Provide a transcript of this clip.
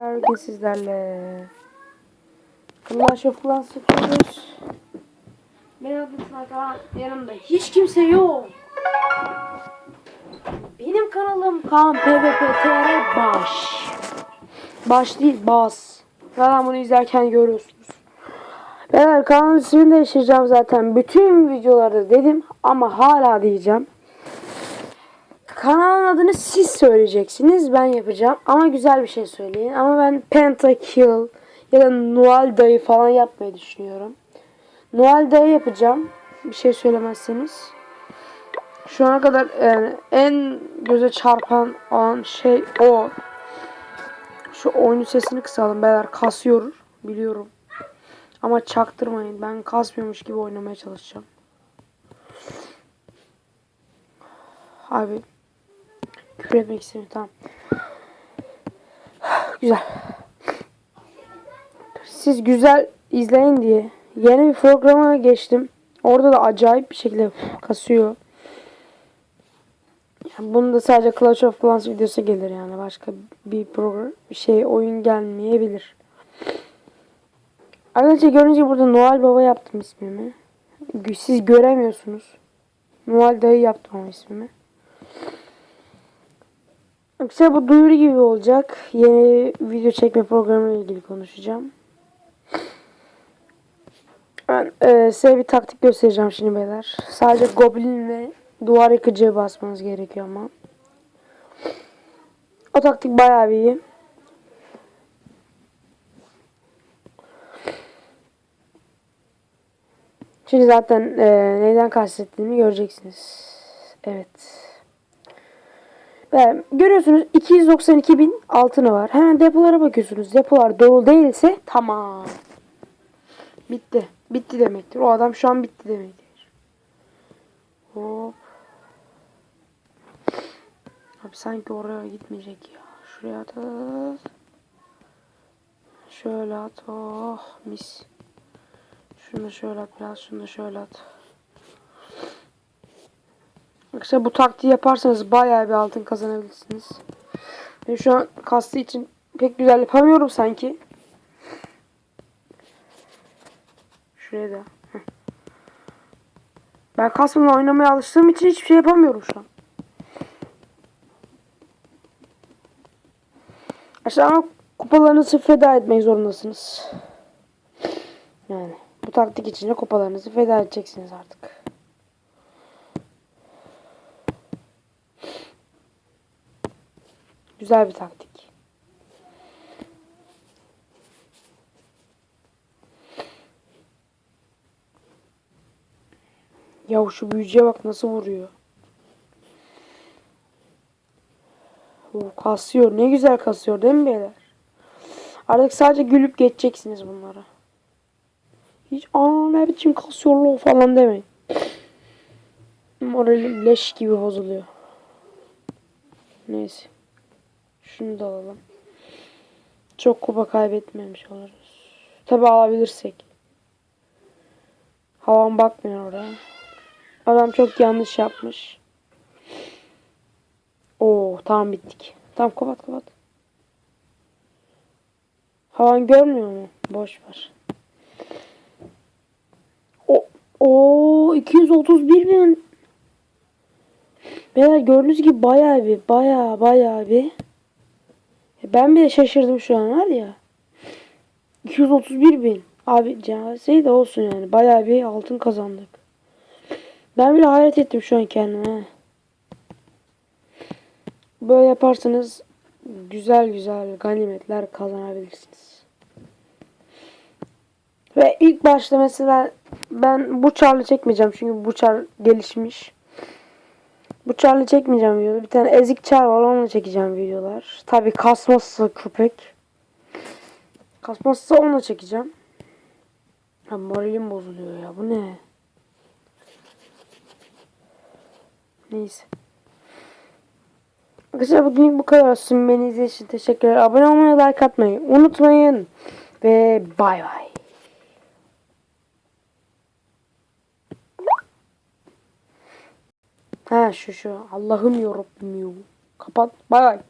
Bugün sizlerle Clash of Clans. Benim adım Hakan. Yanımda hiç kimse yok. Benim kanalım Kaan PvP.tr Baş. Baş değil Bas. Zaten bunu izlerken görüyorsunuz. Ben kanalın ismini değiştireceğim zaten. Bütün videolarda dedim ama hala diyeceğim. Kanalın adını siz söyleyeceksiniz. Ben yapacağım. Ama güzel bir şey söyleyin. Ama ben Pentakill ya da Noel dayı falan yapmayı düşünüyorum. Noel dayı yapacağım. Bir şey söylemezseniz. Şu ana kadar yani en göze çarpan olan şey o. Şu oyunun sesini kısalım. Beyler kasıyor. Biliyorum. Ama çaktırmayın. Ben kasmıyormuş gibi oynamaya çalışacağım. Abi Küfür etmek istemiyorum tamam. Güzel. Siz güzel izleyin diye yeni bir programa geçtim. Orada da acayip bir şekilde kasıyor. Yani bunu da sadece Clash of Clans videosu gelir yani. Başka bir program, şey oyun gelmeyebilir. Arkadaşlar görünce burada Noel Baba yaptım ismimi. Siz göremiyorsunuz. Noel Dayı yaptım ama ismimi. Yoksa bu duyuru gibi olacak. Yeni video çekme programı ile ilgili konuşacağım. Ben e, size bir taktik göstereceğim şimdi beyler. Sadece goblin ve duvar yıkıcıya basmanız gerekiyor ama. O taktik bayağı iyi. Şimdi zaten e, neyden kastettiğimi göreceksiniz. Evet. Ve görüyorsunuz 292 bin altını var. Hemen depolara bakıyorsunuz. Depolar dolu değilse tamam. Bitti. Bitti demektir. O adam şu an bitti demektir. Hop. Abi sanki oraya gitmeyecek ya. Şuraya at. Şöyle at. Oh mis. Şunu şöyle at biraz. Şunu şöyle at. Arkadaşlar bu taktiği yaparsanız bayağı bir altın kazanabilirsiniz. Ben şu an kastı için pek güzel yapamıyorum sanki. Şuraya da. Ben kasmımla oynamaya alıştığım için hiçbir şey yapamıyorum şu an. Arkadaşlar ama feda etmek zorundasınız. Yani bu taktik için de kupalarınızı feda edeceksiniz artık. Güzel bir taktik. Ya şu büyücüye bak nasıl vuruyor. O kasıyor. Ne güzel kasıyor değil mi beyler? Artık sadece gülüp geçeceksiniz bunlara. Hiç aa ne biçim kasıyor lo falan demeyin. Moralim leş gibi bozuluyor. Neyse. Şunu da alalım. Çok kupa kaybetmemiş oluruz. Tabi alabilirsek. Havan bakmıyor oraya. Adam çok yanlış yapmış. Oo tamam bittik. Tamam kapat kapat. Havan görmüyor mu? Boş ver. O o 231 bin. Beyler gördüğünüz gibi bayağı bir bayağı bayağı bir. Ben bile şaşırdım şu an var ya. 231 bin. Abi cenazeyi de olsun yani. Bayağı bir altın kazandık. Ben bile hayret ettim şu an kendime. Böyle yaparsanız güzel güzel ganimetler kazanabilirsiniz. Ve ilk başta mesela ben bu çarlı çekmeyeceğim çünkü bu çar gelişmiş. Bu çarlı çekmeyeceğim videoda. Bir tane ezik çar var onunla çekeceğim videolar. Tabi kasmazsa köpek. Kasmazsa onunla çekeceğim. Ha, moralim bozuluyor ya. Bu ne? Neyse. Arkadaşlar bugün bu kadar olsun. Beni izlediğiniz için teşekkürler. Abone olmayı, like atmayı unutmayın. Ve bay bay. Ha şu şu. Allah'ım yarabbim ya. Kapat. Bay bay.